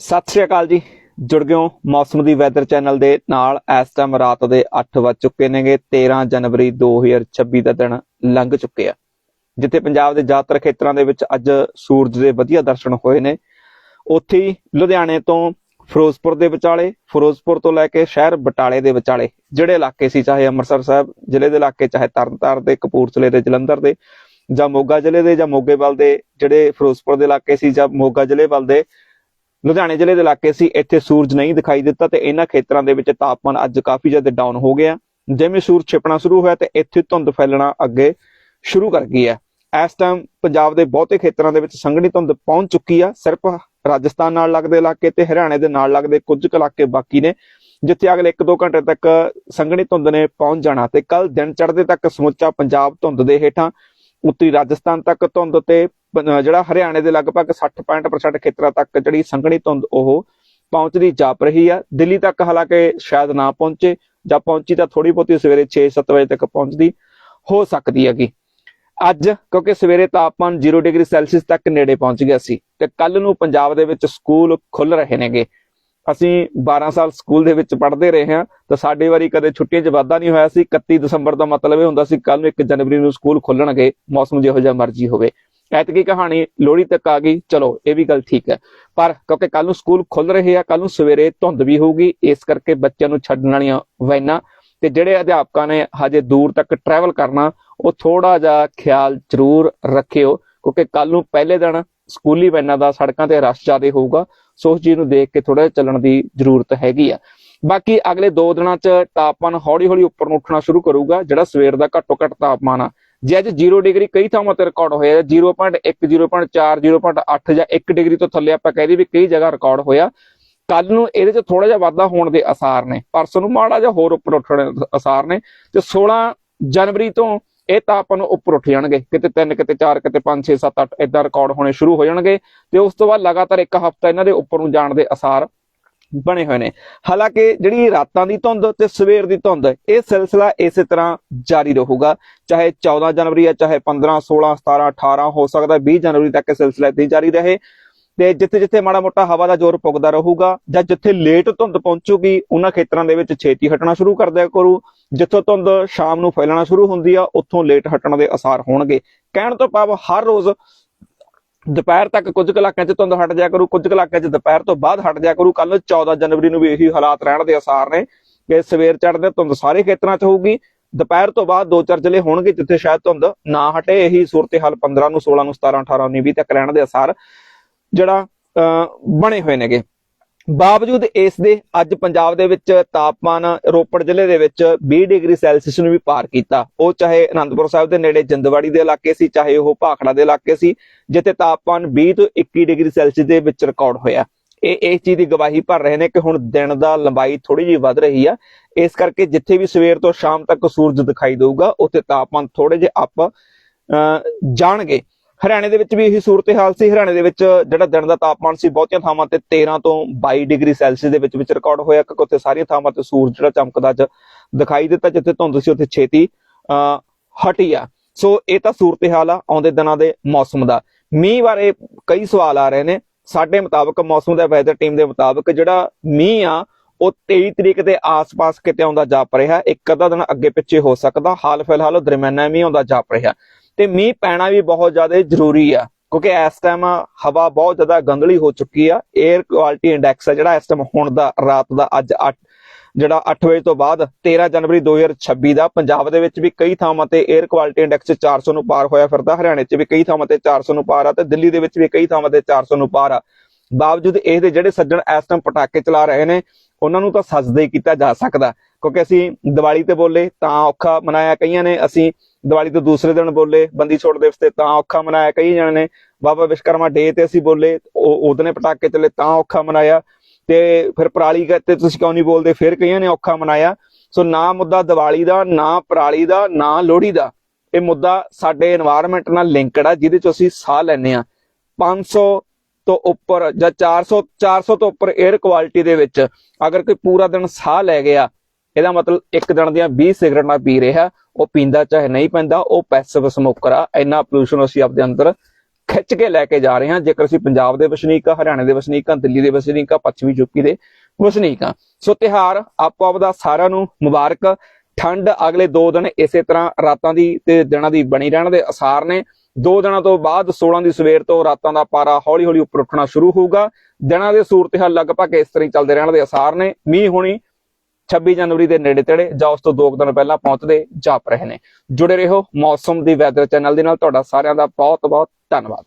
ਸਤਿ ਸ਼੍ਰੀ ਅਕਾਲ ਜੀ। ਜੁੜ ਗਏ ਹੋ ਮੌਸਮ ਦੀ ਵੈਦਰ ਚੈਨਲ ਦੇ ਨਾਲ ਇਸ ਟਾਈਮ ਰਾਤ ਦੇ 8 ਵੱਜ ਚੁੱਕੇ ਨੇਗੇ। 13 ਜਨਵਰੀ 2026 ਦਾ ਦਿਨ ਲੰਘ ਚੁੱਕੇ ਆ। ਜਿੱਥੇ ਪੰਜਾਬ ਦੇ ਜ਼ਿਆਦਾਤਰ ਖੇਤਰਾਂ ਦੇ ਵਿੱਚ ਅੱਜ ਸੂਰਜ ਦੇ ਵਧੀਆ ਦਰਸ਼ਨ ਹੋਏ ਨੇ। ਉੱਥੇ ਲੁਧਿਆਣੇ ਤੋਂ ਫਿਰੋਜ਼ਪੁਰ ਦੇ ਵਿਚਾਲੇ, ਫਿਰੋਜ਼ਪੁਰ ਤੋਂ ਲੈ ਕੇ ਸ਼ਹਿਰ ਬਟਾਲੇ ਦੇ ਵਿਚਾਲੇ, ਜਿਹੜੇ ਇਲਾਕੇ ਸੀ, ਚਾਹੇ ਅੰਮ੍ਰਿਤਸਰ ਸਾਹਿਬ ਜ਼ਿਲ੍ਹੇ ਦੇ ਇਲਾਕੇ, ਚਾਹੇ ਤਰਨਤਾਰਨ ਦੇ, ਕਪੂਰਥਲੇ ਦੇ, ਜਲੰਧਰ ਦੇ, ਜਾਂ ਮੋਗਾ ਜ਼ਿਲ੍ਹੇ ਦੇ, ਜਾਂ ਮੋਗੇ ਵੱਲ ਦੇ, ਜਿਹੜੇ ਫਿਰੋਜ਼ਪੁਰ ਦੇ ਇਲਾਕੇ ਸੀ, ਜਾਂ ਮੋਗਾ ਜ਼ਿਲ੍ਹੇ ਵੱਲ ਦੇ ਲੁਧਿਆਣੇ ਜ਼ਿਲ੍ਹੇ ਦੇ ਇਲਾਕੇ ਸੀ, ਇੱਥੇ ਸੂਰਜ ਨਹੀਂ ਦਿਖਾਈ ਦਿੱਤਾ ਤੇ ਇਹਨਾਂ ਖੇਤਰਾਂ ਦੇ ਵਿੱਚ ਤਾਪਮਾਨ ਅੱਜ ਕਾਫੀ ਜ਼ਿਆਦਾ ਡਾਊਨ ਹੋ ਗਿਆ। ਜਿਵੇਂ ਸੂਰਜ ਛਿਪਣਾ ਸ਼ੁਰੂ ਹੋਇਆ ਤੇ ਇੱਥੇ ਧੁੰਦ ਫੈਲਣਾ ਅੱਗੇ ਸ਼ੁਰੂ ਕਰ ਗਈ ਹੈ। ਇਸ ਟਾਈਮ ਪੰਜਾਬ ਦੇ ਬਹੁਤੇ ਖੇਤਰਾਂ ਦੇ ਵਿੱਚ ਸੰਘਣੀ ਧੁੰਦ ਪਹੁੰਚ ਚੁੱਕੀ ਆ, ਸਿਰਫ ਰਾਜਸਥਾਨ ਨਾਲ ਲੱਗਦੇ ਇਲਾਕੇ ਤੇ ਹਰਿਆਣੇ ਦੇ ਨਾਲ ਲੱਗਦੇ ਕੁਝ ਕੁ ਇਲਾਕੇ ਬਾਕੀ ਨੇ, ਜਿੱਥੇ ਅਗਲੇ 1-2 ਘੰਟੇ ਤੱਕ ਸੰਘਣੀ ਧੁੰਦ ਨੇ ਪਹੁੰਚ ਜਾਣਾ ਤੇ ਕੱਲ ਦਿਨ ਚੜ੍ਹਦੇ ਤੱਕ ਸਮੁੱਚਾ ਪੰਜਾਬ ਧੁੰਦ ਦੇ ਹੇਠਾਂ ਉੱਤਰੀ ਰਾਜਸਥਾਨ ਤੱਕ ਧੁੰਦ ਤੇ ਜਿਹੜਾ ਹਰਿਆਣੇ ਦੇ ਲਗਭਗ 60-65% ਖੇਤਰਾਂ ਤੱਕ ਜਿਹੜੀ ਸੰਘਣੀ ਧੁੰਦ ਉਹ ਪਹੁੰਚਦੀ ਜਾਪ ਰਹੀ ਆ। ਦਿੱਲੀ ਤੱਕ ਹਾਲਾਂਕਿ ਸ਼ਾਇਦ ਨਾ ਪਹੁੰਚੇ ਜਾਂ ਪਹੁੰਚੀ ਤਾਂ ਥੋੜੀ ਬਹੁਤੀ ਸਵੇਰੇ 6-7 ਵਜੇ ਤੱਕ ਪਹੁੰਚਦੀ ਹੋ ਸਕਦੀ ਹੈਗੀ। ਅੱਜ ਕਿਉਂਕਿ ਸਵੇਰੇ ਤਾਪਮਾਨ 0 ਡਿਗਰੀ ਸੈਲਸੀਅਸ ਤੱਕ ਨੇੜੇ ਪਹੁੰਚ ਗਿਆ ਸੀ ਤੇ ਕੱਲ ਨੂੰ ਪੰਜਾਬ ਦੇ ਵਿੱਚ ਸਕੂਲ ਖੁੱਲ ਰਹੇ ਨੇਗੇ। ਅਸੀਂ 12 ਸਾਲ ਸਕੂਲ ਦੇ ਵਿੱਚ ਪੜ੍ਹਦੇ ਰਹੇ ਹਾਂ, ਤਾਂ ਸਾਡੇ ਵਾਰੀ ਕਦੇ ਛੁੱਟੀਆਂ 'ਚ ਵਾਧਾ ਨਹੀਂ ਹੋਇਆ ਸੀ। 31 ਦਸੰਬਰ ਦਾ ਮਤਲਬ ਇਹ ਹੁੰਦਾ ਸੀ ਕੱਲ ਨੂੰ 1 ਜਨਵਰੀ ਨੂੰ ਸਕੂਲ ਖੁੱਲਣਗੇ, ਮੌਸਮ ਜਿਹੋ ਜਿਹਾ ਮਰਜ਼ੀ ਹੋਵੇ। ਐਤਕੀ ਕਹਾਣੀ ਲੋਹੜੀ ਤੱਕ ਆ ਗਈ, ਚਲੋ ਇਹ ਵੀ ਗੱਲ ਠੀਕ ਹੈ। ਪਰ ਕਿਉਂਕਿ ਕੱਲ ਨੂੰ ਸਕੂਲ ਖੁੱਲ ਰਹੇ ਆ ਕੱਲ ਨੂੰ ਸਵੇਰੇ ਧੁੰਦ ਵੀ ਹੋਊਗੀ, ਇਸ ਕਰਕੇ ਬੱਚਿਆਂ ਨੂੰ ਛੱਡਣ ਵਾਲੀਆਂ ਵੈਨਾਂ। ਤੇ ਜਿਹੜੇ ਅਧਿਆਪਕਾਂ ਨੇ ਹਜੇ ਦੂਰ ਤੱਕ ਟਰੈਵਲ ਕਰਨਾ, ਉਹ ਥੋੜਾ ਜਿਹਾ ਖਿਆਲ ਜ਼ਰੂਰ ਰੱਖਿਓ। ਕਿਉਂਕਿ ਕੱਲ ਨੂੰ ਪਹਿਲੇ ਦਿਨ ਸਕੂਲੀ ਵੈਨਾਂ ਦਾ ਸੜਕਾਂ ਤੇ ਰਸ਼ ਜ਼ਿਆਦਾ ਹੋਊਗਾ, ਸੋ ਉਸ ਚੀਜ਼ ਨੂੰ ਦੇਖ ਕੇ ਥੋੜਾ ਜਿਹਾ ਚੱਲਣ ਦੀ ਜ਼ਰੂਰਤ ਹੈਗੀ ਆ। ਬਾਕੀ ਅਗਲੇ 2 ਦਿਨਾਂ 'ਚ ਤਾਪਮਾਨ ਹੌਲੀ-ਹੌਲੀ ਉੱਪਰ ਨੂੰ ਉੱਠਣਾ ਸ਼ੁਰੂ ਕਰੂਗਾ, ਜਿਹੜਾ ਸਵੇਰ ਦਾ ਘੱਟੋ ਘੱਟ ਤਾਪਮਾਨ ਆ। ਜੇ ਅੱਜ 0 ਡਿਗਰੀ ਕਈ ਥਾਵਾਂ ਤੇ ਰਿਕਾਰਡ ਹੋਇਆ 0.1 0.4 0.8 ਜਾਂ 1 ਡਿਗਰੀ ਤੋਂ ਥੱਲੇ ਆਪਾਂ ਕਹਿ ਦਈਏ ਵੀ ਕਈ ਜਗ੍ਹਾ ਰਿਕਾਰਡ ਹੋਇਆ। ਕੱਲ ਨੂੰ ਇਹਦੇ 'ਚ ਥੋੜਾ ਜਿਹਾ ਵਾਧਾ ਹੋਣ ਦੇ ਅਸਾਰ ਨੇ। ਪਰਸੋਂ ਨੂੰ ਮਾੜਾ ਜਿਹਾ ਹੋਰ ਉੱਪਰ ਉੱਠਣ ਦੇ ਅਸਾਰ ਨੇ। ਤੇ 16 ਜਨਵਰੀ ਤੋਂ ਇਹ ਤਾਂ ਆਪਾਂ ਨੂੰ ਉੱਪਰ ਉੱਠ ਜਾਣਗੇ, ਕਿਤੇ 3 ਕਿਤੇ 4 ਕਿਤੇ 5 6 7 8 ਇਦਾਂ ਰਿਕਾਰਡ ਹੋਣੇ ਸ਼ੁਰੂ ਹੋ ਜਾਣਗੇ ਤੇ ਉਸ ਤੋਂ ਬਾਅਦ ਲਗਾਤਾਰ ਇੱਕ ਹਫ਼ਤਾ ਇਹਨਾਂ ਦੇ ਉੱਪਰ ਨੂੰ ਜਾਣ ਦੇ ਅਸਾਰ ਬਣੇ ਹੋਏ ਨੇ। ਹਾਲਾਂਕਿ ਜਿਹੜੀ ਰਾਤਾਂ ਦੀ ਧੁੰਦ ਤੇ ਸਵੇਰ ਦੀ ਧੁੰਦ, ਇਹ ਸਿਲਸਿਲਾ ਇਸੇ ਤਰ੍ਹਾਂ ਜਾਰੀ ਰਹੂਗਾ। ਚਾਹੇ 14 ਜਨਵਰੀ ਹੈ ਚਾਹੇ 15 16 17 18 ਹੋ ਸਕਦਾ 20 ਜਨਵਰੀ ਤੱਕ ਇਹ ਸਿਲਸਿਲਾ ਏਦਾਂ ਜਾਰੀ ਰਹੇ। ਤੇ ਜਿੱਥੇ ਜਿੱਥੇ ਮਾੜਾ ਮੋਟਾ ਹਵਾ ਦਾ ਜ਼ੋਰ ਪੁੱਗਦਾ ਰਹੂਗਾ ਜਾਂ ਜਿੱਥੇ ਲੇਟ ਧੁੰਦ ਪਹੁੰਚੂਗੀ, ਉਹਨਾਂ ਖੇਤਰਾਂ ਦੇ ਵਿੱਚ ਛੇਤੀ ਹਟਣਾ ਸ਼ੁਰੂ ਕਰ ਦਿਆ ਕਰੂ। ਜਿੱਥੋਂ ਧੁੰਦ ਸ਼ਾਮ ਨੂੰ ਫੈਲਣਾ ਸ਼ੁਰੂ ਹੁੰਦੀ ਆ, ਉੱਥੋਂ ਲੇਟ ਹਟਣ ਦੇ ਅਸਾਰ ਹੋਣਗੇ। ਕਹਿਣ ਤੋਂ ਭਾਵ ਹਰ ਰੋਜ਼ ਦੁਪਹਿਰ ਤੱਕ ਕੁਝ ਕੁ ਇਲਾਕਿਆਂ 'ਚ ਧੁੰਦ ਹਟ ਜਾਇਆ ਕਰੂ, ਕੁਝ ਕੁ ਇਲਾਕਿਆਂ 'ਚ ਦੁਪਹਿਰ ਤੋਂ ਬਾਅਦ ਹਟ ਜਾਇਆ ਕਰੂ। ਕੱਲ 14 ਜਨਵਰੀ ਨੂੰ ਵੀ ਇਹੀ ਹਾਲਾਤ ਰਹਿਣ ਦੇ ਅਸਾਰ ਨੇ ਕਿ ਸਵੇਰ ਚੜ੍ਹਦੇ ਧੁੰਦ ਸਾਰੇ ਖੇਤਰਾਂ 'ਚ ਹੋਊਗੀ। ਦੁਪਹਿਰ ਤੋਂ ਬਾਅਦ ਦੋ ਚਾਰ ਜ਼ਿਲ੍ਹੇ ਹੋਣਗੇ ਜਿੱਥੇ ਸ਼ਾਇਦ ਧੁੰਦ ਨਾ ਹਟੇ। ਇਹੀ ਸੂਰਤ-ਹਾਲ 15 ਨੂੰ 16 ਨੂੰ 17 18 19 20 ਤੱਕ ਰਹਿਣ ਦੇ ਅਸਾਰ ਜਿਹੜਾ ਅਹ, ਬਣੇ ਹੋਏ ਨੇਗੇ। ਬਾਵਜੂਦ ਇਸ ਦੇ ਅੱਜ ਪੰਜਾਬ ਦੇ ਵਿੱਚ ਤਾਪਮਾਨ ਰੋਪੜ ਜ਼ਿਲ੍ਹੇ ਦੇ ਵਿੱਚ 20 ਡਿਗਰੀ ਸੈਲਸੀਅਸ ਨੂੰ ਵੀ ਪਾਰ ਕੀਤਾ। ਉਹ ਚਾਹੇ ਅਨੰਦਪੁਰ ਸਾਹਿਬ ਦੇ ਨੇੜੇ ਜਿੰਦਵਾੜੀ ਦੇ ਇਲਾਕੇ ਸੀ ਚਾਹੇ ਉਹ ਭਾਖੜਾ ਦੇ ਇਲਾਕੇ ਸੀ ਜਿੱਥੇ ਤਾਪਮਾਨ 20 ਤੋਂ 21 ਡਿਗਰੀ ਸੈਲਸੀਅਸ ਦੇ ਵਿੱਚ ਰਿਕਾਰਡ ਹੋਇਆ। ਇਹ ਇਸ ਚੀਜ਼ ਦੀ ਗਵਾਹੀ ਭਰ ਰਹੇ ਨੇ ਕਿ ਹੁਣ ਦਿਨ ਦਾ ਲੰਬਾਈ ਥੋੜੀ ਜਿਹੀ ਵੱਧ ਰਹੀ ਆ। ਇਸ ਕਰਕੇ ਜਿੱਥੇ ਵੀ ਸਵੇਰ ਤੋਂ ਸ਼ਾਮ ਤੱਕ ਸੂਰਜ ਦਿਖਾਈ ਦੇਊਗਾ ਉੱਥੇ ਤਾਪਮਾਨ ਥੋੜੇ ਜਿਹੇ ਅਪ ਜਾਣਗੇ। ਹਰਿਆਣੇ ਦੇ ਵਿੱਚ ਵੀ ਇਹੀ ਸੂਰਤ ਹਾਲ ਸੀ। ਹਰਿਆਣੇ ਦੇ ਵਿੱਚ ਜਿਹੜਾ ਦਿਨ ਦਾ ਤਾਪਮਾਨ ਸੀ, ਬਹੁਤੀਆਂ ਥਾਵਾਂ ਤੇ 13 ਤੋਂ 22 ਡਿਗਰੀ ਸੈਲਸੀਅਸ ਦੇ ਵਿੱਚ ਵਿੱਚ ਰਿਕਾਰਡ ਹੋਇਆ। ਕਿ ਉੱਥੇ ਸਾਰੀਆਂ ਥਾਵਾਂ ਤੇ ਸੂਰਜ ਜਿਹੜਾ ਚਮਕਦਾ ਚ ਦਿਖਾਈ ਦਿੱਤਾ, ਜਿੱਥੇ ਧੁੰਦ ਸੀ, ਉੱਥੇ ਛੇਤੀ ਹਟੀ ਆ। ਸੋ ਇਹ ਤਾਂ ਸੂਰਤ ਹਾਲ ਆ ਆਉਂਦੇ ਦਿਨਾਂ ਦੇ ਮੌਸਮ ਦਾ। ਮੀਂਹ ਬਾਰੇ ਕਈ ਸਵਾਲ ਆ ਰਹੇ ਨੇ। ਸਾਡੇ ਮੁਤਾਬਕ ਮੌਸਮ ਦੇ ਵੈਦਰ ਟੀਮ ਦੇ ਮੁਤਾਬਕ ਜਿਹੜਾ ਮੀਂਹ ਆ, ਉਹ 23 ਤਰੀਕ ਦੇ ਆਸ-ਪਾਸ ਕਿਤੇ ਆਉਂਦਾ ਜਾਪ ਰਿਹਾ ਇੱਕ ਅੱਧਾ ਦਿਨ ਅੱਗੇ ਪਿੱਛੇ ਹੋ ਸਕਦਾ। ਹਾਲ ਫਿਲਹਾਲ ਉਹ ਦਰਮਿਆਨਾ ਮੀਂਹ ਆਉਂਦਾ ਜਾਪ ਰਿਹਾ ਤੇ ਮੀਂਹ ਪੈਣਾ ਵੀ ਬਹੁਤ ਜ਼ਿਆਦਾ ਜ਼ਰੂਰੀ ਆ, ਕਿਉਂਕਿ ਇਸ ਟਾਈਮ ਹਵਾ ਬਹੁਤ ਜ਼ਿਆਦਾ ਗੰਦਲੀ ਹੋ ਚੁੱਕੀ ਆ 에ਅਰ ਕੁਆਲਿਟੀ ਇੰਡੈਕਸ ਆ ਜਿਹੜਾ ਇਸ ਟਾਈਮ ਹੁਣ ਦਾ, ਰਾਤ ਦਾ, ਅੱਜ 8 ਜਿਹੜਾ 8 ਵਜੇ ਤੋਂ ਬਾਅਦ 13 ਜਨਵਰੀ 2026 ਦਾ, ਪੰਜਾਬ ਦੇ ਵਿੱਚ ਵੀ ਕਈ ਥਾਵਾਂ ਤੇ 에ਅਰ ਕੁਆਲਿਟੀ ਇੰਡੈਕਸ 400 ਨੂੰ ਪਾਰ ਹੋਇਆ ਫਿਰਦਾ, ਹਰਿਆਣੇ 'ਚ ਵੀ ਕਈ ਥਾਵਾਂ ਤੇ 400 ਨੂੰ ਪਾਰ ਆ ਤੇ ਦਿੱਲੀ ਦੇ ਵਿੱਚ ਵੀ ਕਈ ਥਾਵਾਂ ਤੇ 400 ਨੂੰ ਪਾਰ ਆ। ਬਾਵਜੂਦ ਇਹਦੇ ਜਿਹੜੇ ਸੱਜਣ ਇਸ ਟਾਈਮ ਪਟਾਕੇ ਚਲਾ ਰਹੇ ਨੇ, ਉਹਨਾਂ ਨੂੰ ਤਾਂ ਸਜਦਾ ਹੀ ਕੀਤਾ ਜਾ ਸਕਦਾ। ਕਿਉਂਕਿ ਅਸੀਂ ਦੀਵਾਲੀ ਤੇ ਬੋਲੇ ਤਾਂ ਔਖਾ ਮਨਾਇਆ ਕਈਆਂ ਨੇ, ਅਸੀਂ ਦੀਵਾਲੀ ਤੋਂ ਦੂਸਰੇ ਦਿਨ ਬੋਲੇ, ਬੰਦੀ ਛੋੜ ਦਿਵਸ ਤੇ ਤਾਂ ਔਖਾ ਮਨਾਇਆ ਕਈ ਜਣ ਨੇ, ਬਾਬਾ ਵਿਸ਼ਕਰਮਾ ਡੇ ਤੇ ਅਸੀਂ ਬੋਲੇ ਉਹਦਨੇ ਪਟਾਕੇ ਚਲੇ ਤਾਂ ਔਖਾ ਮਨਾਇਆ ਤੇ ਫਿਰ ਪਰਾਲੀ ਤੇ ਤੁਸੀਂ ਕਿਉਂ ਨਹੀਂ ਬੋਲਦੇ, ਫਿਰ ਕਈਆਂ ਨੇ ਔਖਾ ਮਨਾਇਆ। ਸੋ ਨਾ ਮੁੱਦਾ ਦੀਵਾਲੀ ਦਾ, ਨਾ ਪਰਾਲੀ ਦਾ, ਨਾ ਲੋਹੜੀ ਦਾ, ਇਹ ਮੁੱਦਾ ਸਾਡੇ এনवायरमेंट ਨਾਲ ਲਿੰਕਡ ਆ, ਜਿਹਦੇ ਚ ਅਸੀਂ ਸਾਹ ਲੈਨੇ ਆ 500 ਤੋਂ ਉੱਪਰ ਜਾਂ 400 400 ਤੋਂ ਉੱਪਰ 에ਅਰ ਕੁਆਲਿਟੀ ਦੇ ਵਿੱਚ ਅਗਰ ਕੋਈ ਪੂਰਾ ਦਿਨ ਸਾਹ ਲੈ ਗਿਆ ਇਹਦਾ ਮਤਲਬ ਇੱਕ ਦਿਨ ਦੀਆਂ 20 ਸਿਗਰਟਾਂ ਪੀ ਰਿਹਾ, ਉਹ ਪੀਂਦਾ ਚਾਹੇ ਨਹੀਂ ਪੈਂਦਾ, ਉਹ ਪੈਸਿਵ ਸਮੋਕਰ ਆ। ਇੰਨਾ ਪੋਲੂਸ਼ਨ ਅਸੀਂ ਆਪਦੇ ਅੰਦਰ ਖਿੱਚ ਕੇ ਲੈ ਕੇ ਜਾ ਰਹੇ ਹਾਂ। ਜੇਕਰ ਅਸੀਂ ਪੰਜਾਬ ਦੇ ਵਸਨੀਕ ਆ, ਹਰਿਆਣੇ ਦੇ ਵਸਨੀਕ ਆ, ਦਿੱਲੀ ਦੇ ਵਸਨੀਕ ਆ, ਪੱਛਮੀ ਯੂਪੀ ਦੇ ਵਸਨੀਕ ਆ। ਸੋ ਤਿਹਾਰ ਆਪੋ ਆਪਦਾ ਸਾਰਿਆਂ ਨੂੰ ਮੁਬਾਰਕ। ਠੰਡ ਅਗਲੇ 2 ਦਿਨ ਇਸੇ ਤਰ੍ਹਾਂ ਰਾਤਾਂ ਦੀ ਤੇ ਦਿਨਾਂ ਦੀ ਬਣੀ ਰਹਿਣ ਦੇ ਅਸਾਰ ਨੇ। ਦੋ ਦਿਨਾਂ ਤੋਂ ਬਾਅਦ 16 ਦੀ ਸਵੇਰ ਤੋਂ ਰਾਤਾਂ ਦਾ ਪਾਰਾ ਹੌਲੀ-ਹੌਲੀ ਉੱਪਰ ਉੱਠਣਾ ਸ਼ੁਰੂ ਹੋਊਗਾ। ਦਿਨਾਂ ਦੇ ਸੂਰਤ-ਹਾਲ ਲਗਭਗ ਇਸ ਤਰ੍ਹਾਂ ਚੱਲਦੇ ਰਹਿਣ ਦੇ ਅਸਾਰ ਨੇ। ਮੀਂਹ ਹੋਣੀ 26 ਜਨਵਰੀ ਦੇ ਨੇੜੇ ਤੇੜੇ ਜਾਂ ਉਸ ਤੋਂ 2 ਦਿਨ ਪਹਿਲਾਂ ਪਹੁੰਚਦੇ ਜਾਪ ਰਹੇ ਨੇ। ਜੁੜੇ ਰਹੋ ਮੌਸਮ ਦੀ ਵੈਦਰ ਚੈਨਲ ਦੇ ਨਾਲ। ਤੁਹਾਡਾ ਸਾਰਿਆਂ ਦਾ ਬਹੁਤ-ਬਹੁਤ ਧੰਨਵਾਦ।